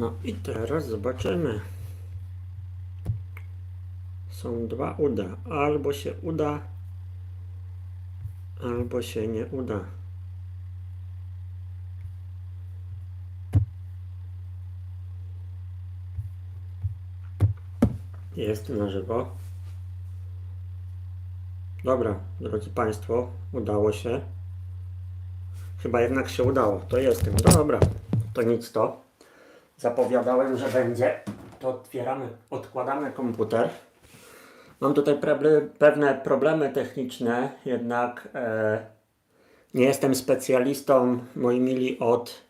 No i teraz zobaczymy. Są dwa uda. Albo się uda, albo się nie uda. Jest na żywo. Dobra, drodzy Państwo, udało się. Chyba jednak się udało. To jestem. Dobra, to nic to. Zapowiadałem, że będzie. To otwieramy, odkładamy komputer. Mam tutaj pewne problemy techniczne, jednak e, nie jestem specjalistą, moi mili, od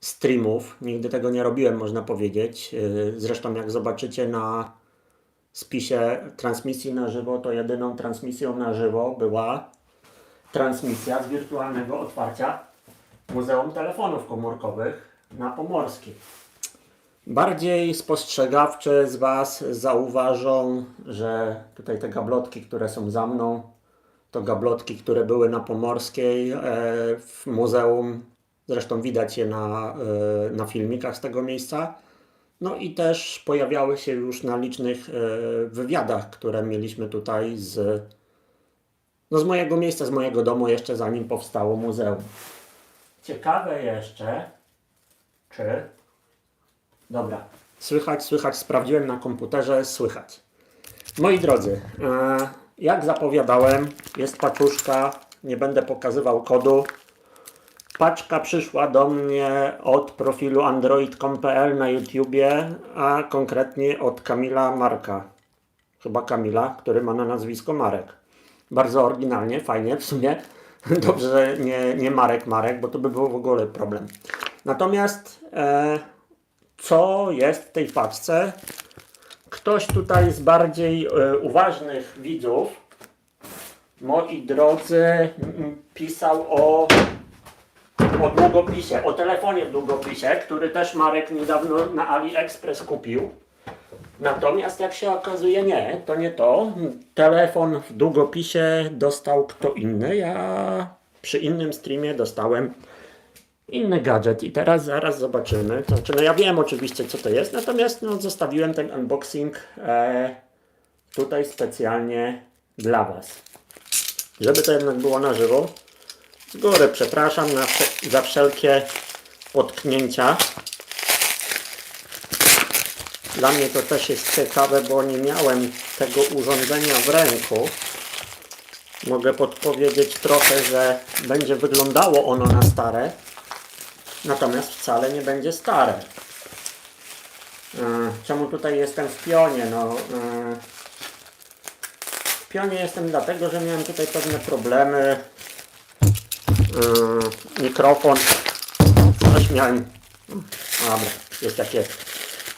streamów. Nigdy tego nie robiłem, można powiedzieć. E, zresztą, jak zobaczycie na spisie transmisji na żywo, to jedyną transmisją na żywo była transmisja z wirtualnego otwarcia Muzeum Telefonów Komórkowych na Pomorskiej. Bardziej spostrzegawczy z Was zauważą, że tutaj te gablotki, które są za mną, to gablotki, które były na Pomorskiej e, w muzeum. Zresztą widać je na, e, na filmikach z tego miejsca. No i też pojawiały się już na licznych e, wywiadach, które mieliśmy tutaj z, no z mojego miejsca, z mojego domu, jeszcze zanim powstało muzeum. Ciekawe jeszcze, czy. Dobra. Słychać, słychać, sprawdziłem na komputerze, słychać. Moi drodzy, e, jak zapowiadałem, jest paczuszka, nie będę pokazywał kodu. Paczka przyszła do mnie od profilu android.com.pl na YouTubie, a konkretnie od Kamila Marka. Chyba Kamila, który ma na nazwisko Marek. Bardzo oryginalnie, fajnie w sumie. Dobrze, że nie, nie Marek Marek, bo to by był w ogóle problem. Natomiast e, co jest w tej paczce? Ktoś tutaj z bardziej e, uważnych widzów, moi drodzy, pisał o o długopisie, o telefonie w długopisie, który też Marek niedawno na AliExpress kupił. Natomiast jak się okazuje, nie, to nie to. Telefon w długopisie dostał kto inny. Ja przy innym streamie dostałem inny gadżet i teraz zaraz zobaczymy. Znaczy, no ja wiem oczywiście co to jest, natomiast no, zostawiłem ten unboxing e, tutaj specjalnie dla Was. Żeby to jednak było na żywo, z góry przepraszam na, za wszelkie potknięcia. Dla mnie to też jest ciekawe, bo nie miałem tego urządzenia w ręku. Mogę podpowiedzieć trochę, że będzie wyglądało ono na stare, natomiast wcale nie będzie stare. E, Czemu tutaj jestem w pionie? No, e, w pionie jestem dlatego, że miałem tutaj pewne problemy Yy, mikrofon. Coś miałem. Dobra, jest jak.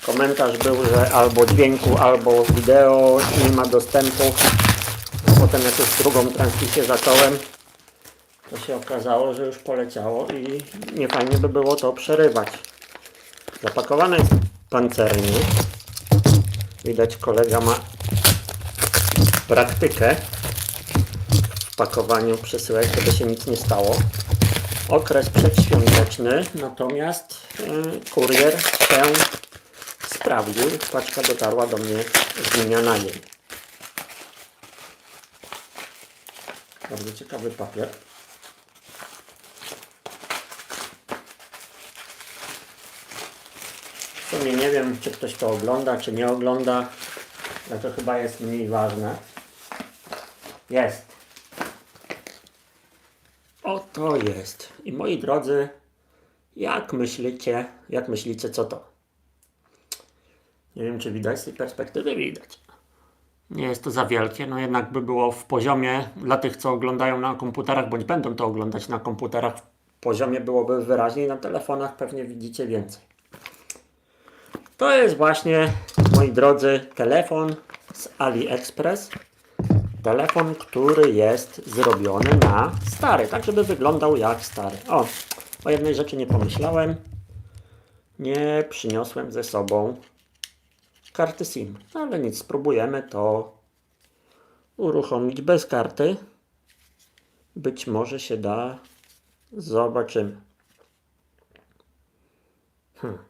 Komentarz był, że albo dźwięku, albo wideo nie ma dostępu. Potem jak już drugą transmisję zacząłem, to się okazało, że już poleciało i nie fajnie by było to przerywać. Zapakowane jest pancernie. Widać kolega ma praktykę w pakowaniu przesyłek, żeby się nic nie stało. Okres przedświąteczny, natomiast y, kurier się sprawdził. Paczka dotarła do mnie z dnia na dzień. Bardzo ciekawy papier. Sumie nie wiem, czy ktoś to ogląda, czy nie ogląda, ale to chyba jest mniej ważne. Jest. Oto jest. I moi drodzy, jak myślicie, jak myślicie, co to? Nie wiem, czy widać z tej perspektywy, widać. Nie jest to za wielkie, no jednak by było w poziomie dla tych, co oglądają na komputerach, bądź będą to oglądać na komputerach, w poziomie byłoby wyraźniej, na telefonach pewnie widzicie więcej. To jest właśnie, moi drodzy, telefon z AliExpress. Telefon, który jest zrobiony na stary, tak żeby wyglądał jak stary. O, o jednej rzeczy nie pomyślałem. Nie przyniosłem ze sobą karty SIM. Ale nic, spróbujemy to uruchomić bez karty. Być może się da. Zobaczymy. Hmm.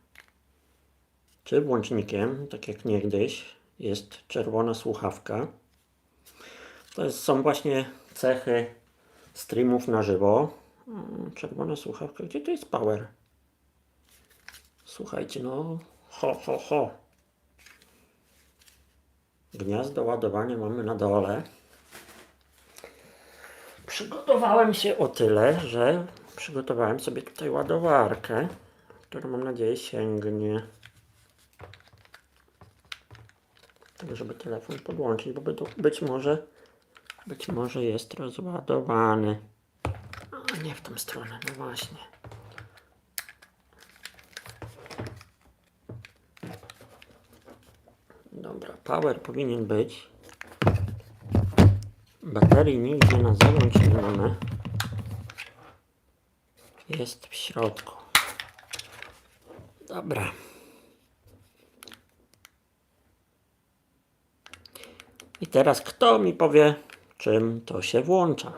Czy włącznikiem, tak jak niegdyś, jest czerwona słuchawka. To jest, są właśnie cechy streamów na żywo. Mm, Czerwona słuchawka, gdzie to jest power? Słuchajcie, no, ho, ho, ho. Gniazdo ładowania mamy na dole. Przygotowałem się o tyle, że przygotowałem sobie tutaj ładowarkę, która mam nadzieję sięgnie. Tak, żeby telefon podłączyć, bo by- być może, być może jest rozładowany. A nie w tą stronę, no właśnie. Dobra, power powinien być. Baterii nigdzie na zewnątrz nie mamy. Jest w środku. Dobra. I teraz kto mi powie, czym to się włącza?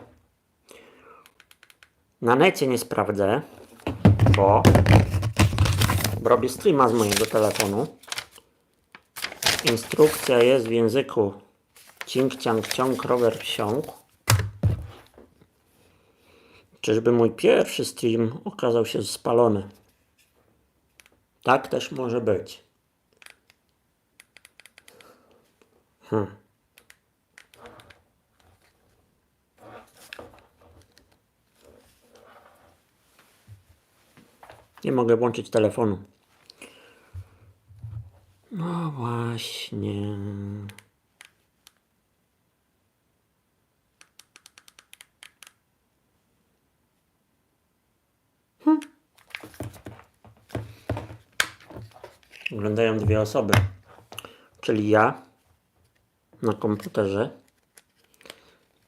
Na necie nie sprawdzę, bo robię streama z mojego telefonu. Instrukcja jest w języku cink, ciang, ciąg, rower, wsiąk. Czyżby mój pierwszy stream okazał się spalony? Tak też może być. Hmm. Nie mogę włączyć telefonu. No właśnie. Oglądają dwie osoby. Czyli ja na komputerze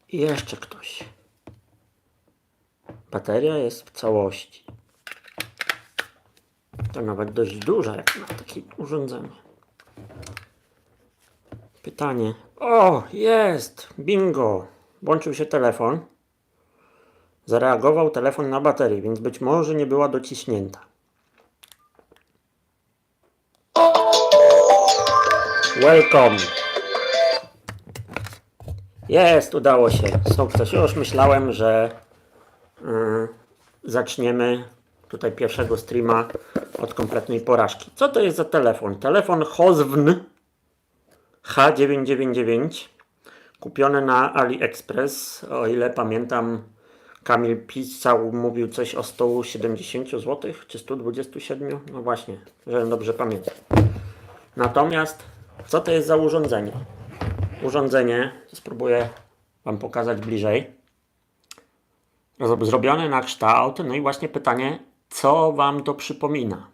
i jeszcze ktoś. Bateria jest w całości. To nawet dość duża jak na takie urządzenie. Pytanie. O, jest! Bingo! Włączył się telefon. Zareagował telefon na baterię, więc być może nie była dociśnięta. Welcome! Jest, udało się. Sukces. Już myślałem, że yy, zaczniemy tutaj pierwszego streama od kompletnej porażki. Co to jest za telefon? Telefon Hozwn H999 kupiony na AliExpress. O ile pamiętam, Kamil pisał, mówił coś o 170 zł czy 127. No właśnie, że dobrze pamiętam. Natomiast co to jest za urządzenie? Urządzenie, spróbuję Wam pokazać bliżej. Zro- Zrobione na kształt. No i właśnie pytanie, co Wam to przypomina?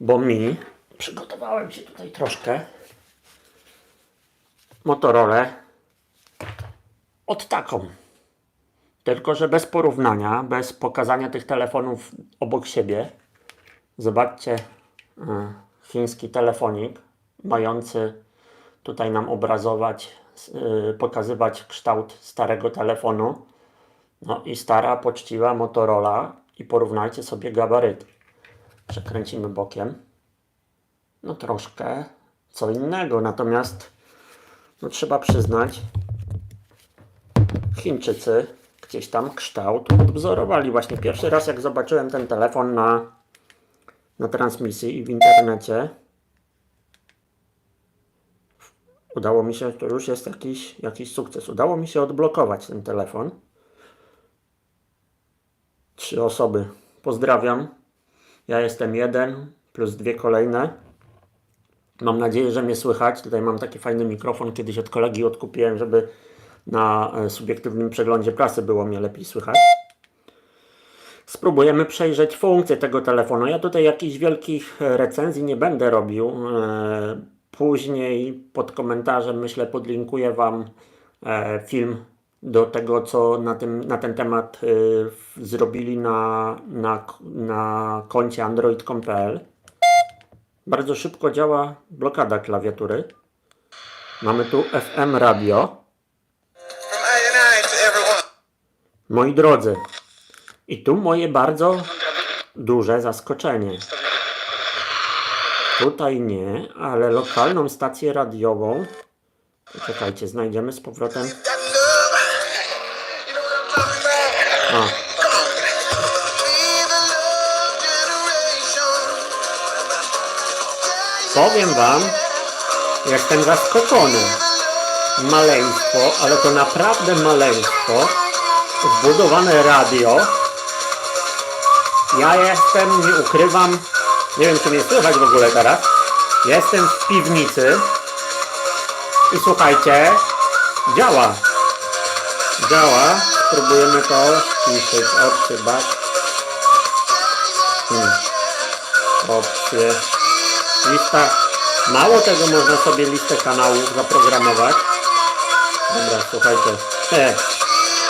Bo mi, przygotowałem się tutaj troszkę, Motorola od taką. Tylko, że bez porównania, bez pokazania tych telefonów obok siebie. Zobaczcie, y, chiński telefonik, mający tutaj nam obrazować, y, pokazywać kształt starego telefonu. No i stara, poczciwa Motorola i porównajcie sobie gabaryty. Przekręcimy bokiem. No troszkę co innego, natomiast no trzeba przyznać, Chińczycy gdzieś tam kształt odwzorowali. Właśnie pierwszy raz jak zobaczyłem ten telefon na, na transmisji i w internecie, udało mi się, to już jest jakiś, jakiś sukces. Udało mi się odblokować ten telefon. Trzy osoby. Pozdrawiam. Ja jestem jeden plus dwie kolejne. Mam nadzieję, że mnie słychać. Tutaj mam taki fajny mikrofon. Kiedyś od kolegi odkupiłem, żeby na e, subiektywnym przeglądzie prasy było mnie lepiej słychać. Spróbujemy przejrzeć funkcje tego telefonu. Ja tutaj jakichś wielkich e, recenzji nie będę robił. E, Później pod komentarzem myślę podlinkuję Wam film do tego, co na, tym, na ten temat w- zrobili na, na, na koncie android.com.pl. Bardzo szybko działa blokada klawiatury. Mamy tu FM radio. Moi drodzy, i tu moje bardzo duże zaskoczenie. Tutaj nie, ale lokalną stację radiową. Poczekajcie, znajdziemy z powrotem. Powiem wam, jestem zaskoczony. Maleństwo, ale to naprawdę maleństwo. Wbudowane radio. Ja jestem, nie ukrywam, nie wiem czy mnie słychać w ogóle teraz. Jestem w piwnicy i słuchajcie, działa. Działa. Spróbujemy to ściszyć. Opcje, back. Hmm. Opcje. Lista. Mało tego można sobie listę kanałów zaprogramować. Dobra, słuchajcie. He,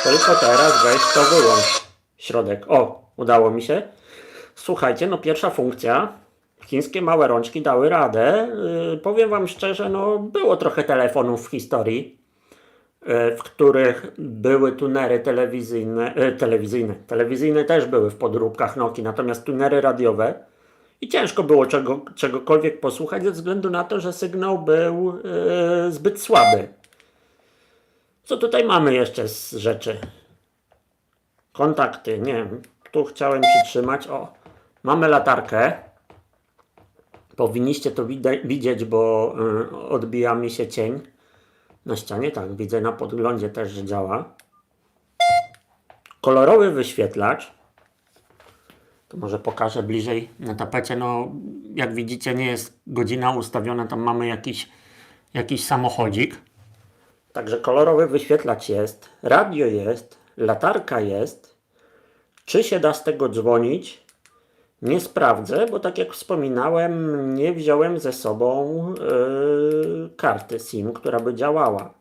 tylko teraz weź to wyłącz. Środek. O, udało mi się. Słuchajcie, no pierwsza funkcja. Chińskie małe rączki dały radę. Yy, powiem Wam szczerze, no było trochę telefonów w historii, yy, w których były tunery telewizyjne, yy, telewizyjne, telewizyjne też były w podróbkach Nokii, natomiast tunery radiowe i ciężko było czego, czegokolwiek posłuchać ze względu na to, że sygnał był yy, zbyt słaby. Co tutaj mamy jeszcze z rzeczy? Kontakty, nie wiem. Tu chciałem przytrzymać. O, mamy latarkę. Powinniście to widzieć, bo y, odbija mi się cień na ścianie. Tak, widzę na podglądzie też, że działa. Kolorowy wyświetlacz. To może pokażę bliżej na tapecie. No, jak widzicie, nie jest godzina ustawiona, tam mamy jakiś, jakiś samochodzik. Także kolorowy wyświetlacz jest, radio jest, latarka jest. Czy się da z tego dzwonić? Nie sprawdzę, bo tak jak wspominałem, nie wziąłem ze sobą yy, karty SIM, która by działała.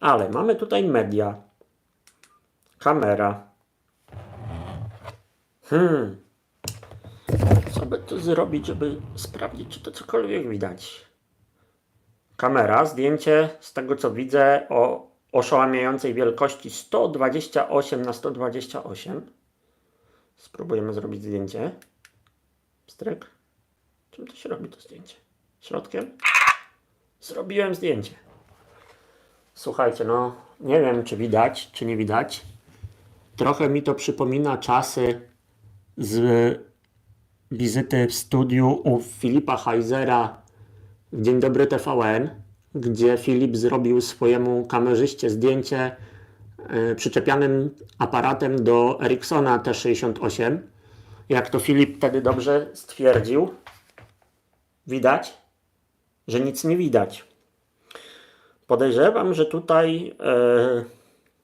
Ale mamy tutaj media, kamera. Hmm. Co by tu zrobić, żeby sprawdzić, czy to cokolwiek widać? Kamera, zdjęcie z tego co widzę o oszałamiającej wielkości 128 na 128. Spróbujemy zrobić zdjęcie. Stryk. Czym to się robi to zdjęcie? Środkiem? Zrobiłem zdjęcie. Słuchajcie, no nie wiem czy widać, czy nie widać. Trochę mi to przypomina czasy z wizyty w studiu u Filipa Heisera w Dzień Dobry TVN, gdzie Filip zrobił swojemu kamerzyście zdjęcie e, przyczepianym aparatem do Ericssona T68. Jak to Filip wtedy dobrze stwierdził, widać, że nic nie widać. Podejrzewam, że tutaj e,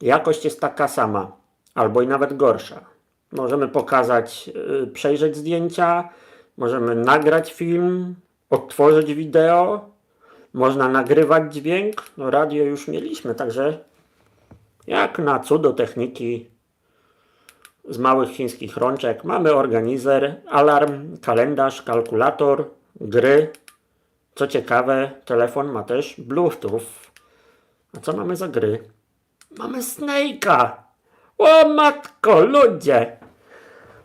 jakość jest taka sama, albo i nawet gorsza. Możemy pokazać, e, przejrzeć zdjęcia, możemy nagrać film, odtworzyć wideo, można nagrywać dźwięk. No radio już mieliśmy, także jak na cudo techniki z małych chińskich rączek mamy organizer, alarm, kalendarz, kalkulator, gry. Co ciekawe, telefon ma też Bluetooth. A co mamy za gry? Mamy Snake'a! O matko, ludzie!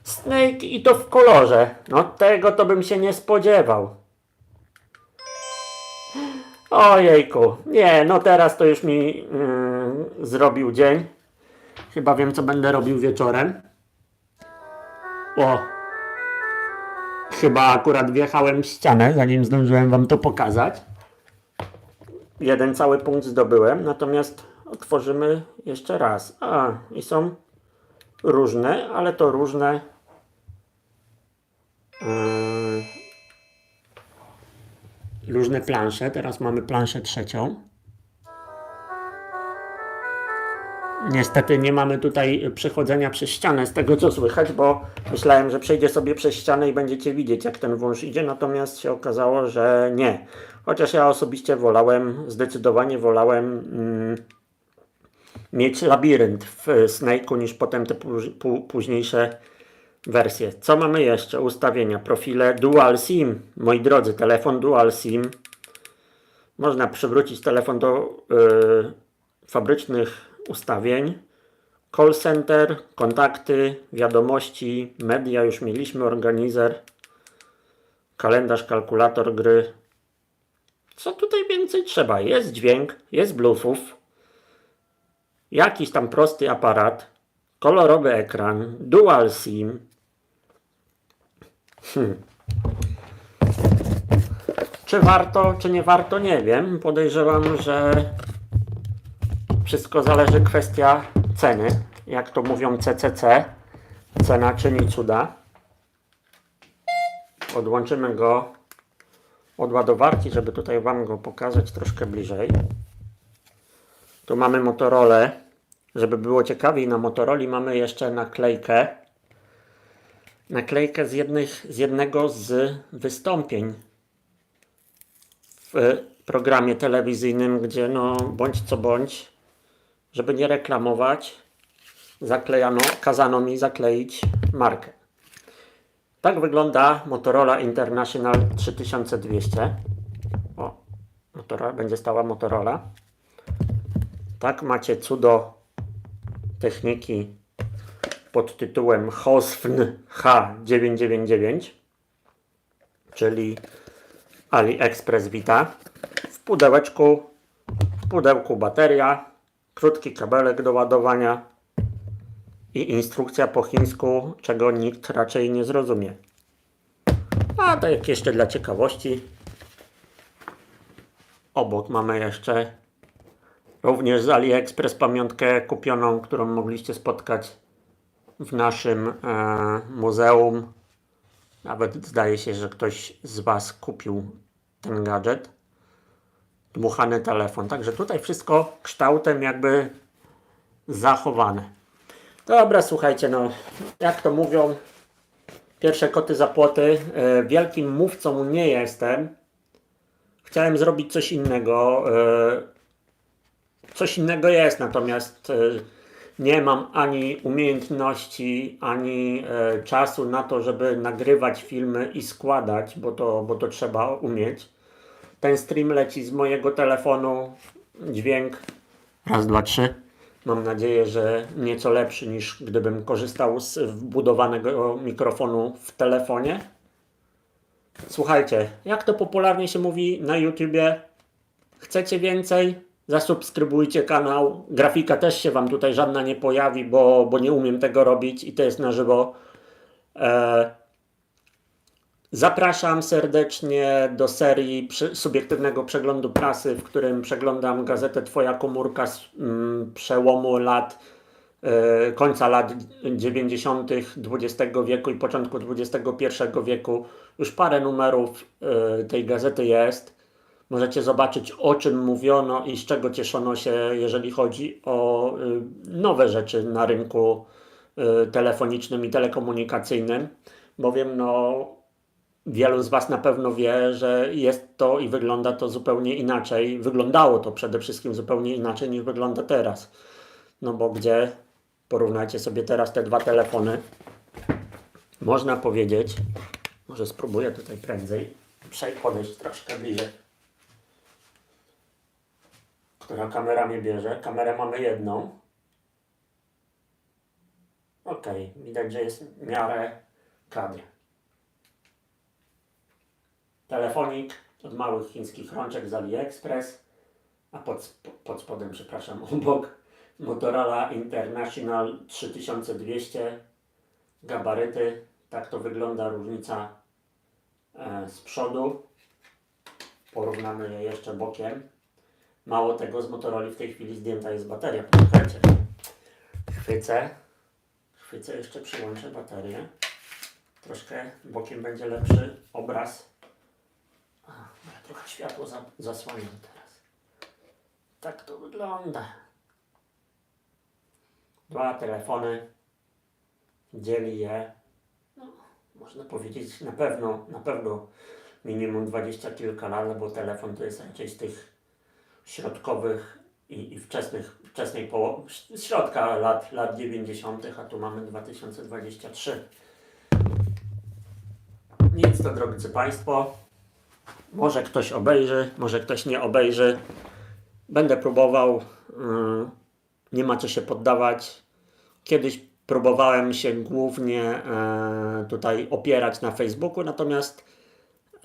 Snake i to w kolorze. No tego to bym się nie spodziewał. Ojejku, nie, no teraz to już mi mm, zrobił dzień. Chyba wiem, co będę robił wieczorem. O! Chyba akurat wjechałem w ścianę, zanim zdążyłem wam to pokazać. Jeden cały punkt zdobyłem, natomiast otworzymy jeszcze raz. A, i są różne, ale to różne. Yy, różne plansze. Teraz mamy planszę trzecią. Niestety nie mamy tutaj przechodzenia przez ścianę z tego co słychać, bo myślałem, że przejdzie sobie przez ścianę i będziecie widzieć jak ten wąż idzie, natomiast się okazało, że nie. Chociaż ja osobiście wolałem, zdecydowanie wolałem mm, mieć labirynt w Snake'u niż potem te pó- pó- późniejsze wersje. Co mamy jeszcze? Ustawienia, profile Dual SIM. Moi drodzy, telefon Dual SIM. Można przywrócić telefon do y, fabrycznych ustawień. Call center, kontakty, wiadomości, media już mieliśmy, organizer. kalendarz, kalkulator gry. Co tutaj więcej trzeba? Jest dźwięk, jest Bluetooth, jakiś tam prosty aparat, kolorowy ekran, dual SIM. Hmm. Czy warto, czy nie warto, nie wiem. Podejrzewam, że wszystko zależy kwestia ceny. Jak to mówią CCC, cena czyni cuda. Odłączymy go od ładowarki, żeby tutaj Wam go pokazać troszkę bliżej. Tu mamy Motorola. Żeby było ciekawiej, na Motorola mamy jeszcze naklejkę. Naklejkę z, jednych, z jednego z wystąpień w programie telewizyjnym, gdzie no bądź co bądź, żeby nie reklamować, zaklejano, kazano mi zakleić markę. Tak wygląda Motorola International 3200. O, Motorola, będzie stała Motorola. Tak macie cudo techniki pod tytułem HOSFN H999, czyli AliExpress Vita. W pudełeczku, w pudełku bateria, krótki kabelek do ładowania i instrukcja po chińsku, czego nikt raczej nie zrozumie. A tak jeszcze dla ciekawości. Obok mamy jeszcze również z AliExpress pamiątkę kupioną, którą mogliście spotkać w naszym e, muzeum. Nawet zdaje się, że ktoś z Was kupił ten gadżet. Dmuchany telefon. Także tutaj wszystko kształtem jakby zachowane. Dobra, słuchajcie, no jak to mówią, pierwsze koty za płoty. E, wielkim mówcą nie jestem. Chciałem zrobić coś innego. E, coś innego jest, natomiast nie mam ani umiejętności, ani e, czasu na to, żeby nagrywać filmy i składać, bo to, bo to trzeba umieć. Ten stream leci z mojego telefonu. Dźwięk. Raz, dwa, trzy. Mam nadzieję, że nieco lepszy niż gdybym korzystał z wbudowanego mikrofonu w telefonie. Słuchajcie, jak to popularnie się mówi na YouTubie, chcecie więcej? Zasubskrybujcie kanał. Grafika też się Wam tutaj żadna nie pojawi, bo, bo nie umiem tego robić i to jest na żywo. E, Zapraszam serdecznie do serii subiektywnego przeglądu prasy, w którym przeglądam gazetę Twoja komórka z mm, przełomu lat, e, końca lat 90. XX wieku i początku XXI wieku. Już parę numerów e, tej gazety jest. Możecie zobaczyć, o czym mówiono i z czego cieszono się, jeżeli chodzi o y, nowe rzeczy na rynku y, telefonicznym i telekomunikacyjnym. Bowiem, no, wielu z Was na pewno wie, że jest to i wygląda to zupełnie inaczej. Wyglądało to przede wszystkim zupełnie inaczej niż wygląda teraz. No bo gdzie porównajcie sobie teraz te dwa telefony, można powiedzieć, może spróbuję tutaj prędzej podejść troszkę bliżej która kamera mnie bierze. Kamerę mamy jedną. Ok, widać, że jest w miarę kadr. Telefonik od małych chińskich rączek z AliExpress, a pod, pod spodem, przepraszam, obok Motorola International 3200 gabaryty. Tak to wygląda różnica e, z przodu. Porównamy je jeszcze bokiem. Mało tego, z Motorola w tej chwili zdjęta jest bateria. Posłuchajcie. Chwycę. Chwycę, jeszcze przyłączę baterię. Troszkę bokiem będzie lepszy obraz. A, trochę światło za, teraz. Tak to wygląda. Dwa telefony. Dzieli je. No, można powiedzieć na pewno, na pewno minimum dwadzieścia kilka lat, bo telefon to jest raczej z tych środkowych i, i wczesnych, wczesnej połowy, środka lat, lat 90., a tu mamy 2023. Nic to, drodzy Państwo. Może ktoś obejrzy, może ktoś nie obejrzy. Będę próbował. Yy, nie ma co się poddawać. Kiedyś próbowałem się głównie e, tutaj opierać na Facebooku, natomiast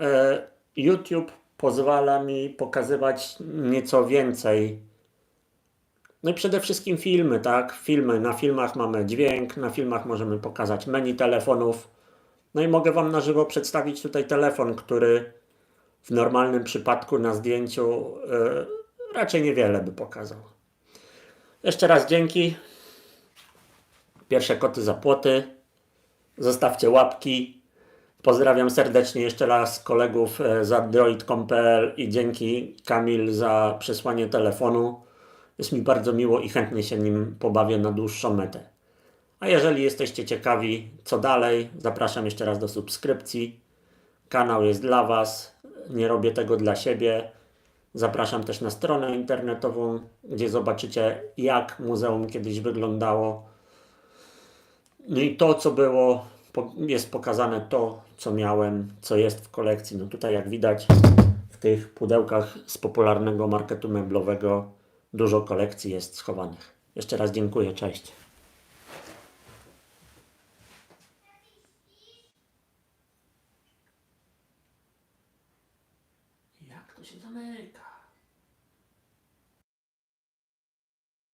e, YouTube pozwala mi pokazywać nieco więcej. No i przede wszystkim filmy, tak? Filmy. Na filmach mamy dźwięk, na filmach możemy pokazać menu telefonów. No i mogę Wam na żywo przedstawić tutaj telefon, który w normalnym przypadku na zdjęciu e, raczej niewiele by pokazał. Jeszcze raz dzięki. Pierwsze koty za płoty. Zostawcie łapki. Pozdrawiam serdecznie jeszcze raz kolegów e, z Android.com.pl i dzięki Kamil za przesłanie telefonu. Jest mi bardzo miło i chętnie się nim pobawię na dłuższą metę. A jeżeli jesteście ciekawi, co dalej, zapraszam jeszcze raz do subskrypcji. Kanał jest dla Was. Nie robię tego dla siebie. Zapraszam też na stronę internetową, gdzie zobaczycie, jak muzeum kiedyś wyglądało. No i to, co było, jest pokazane to, co miałem, co jest w kolekcji. No tutaj, jak widać, w tych pudełkach z popularnego marketu meblowego dużo kolekcji jest schowanych. Jeszcze raz dziękuję, cześć.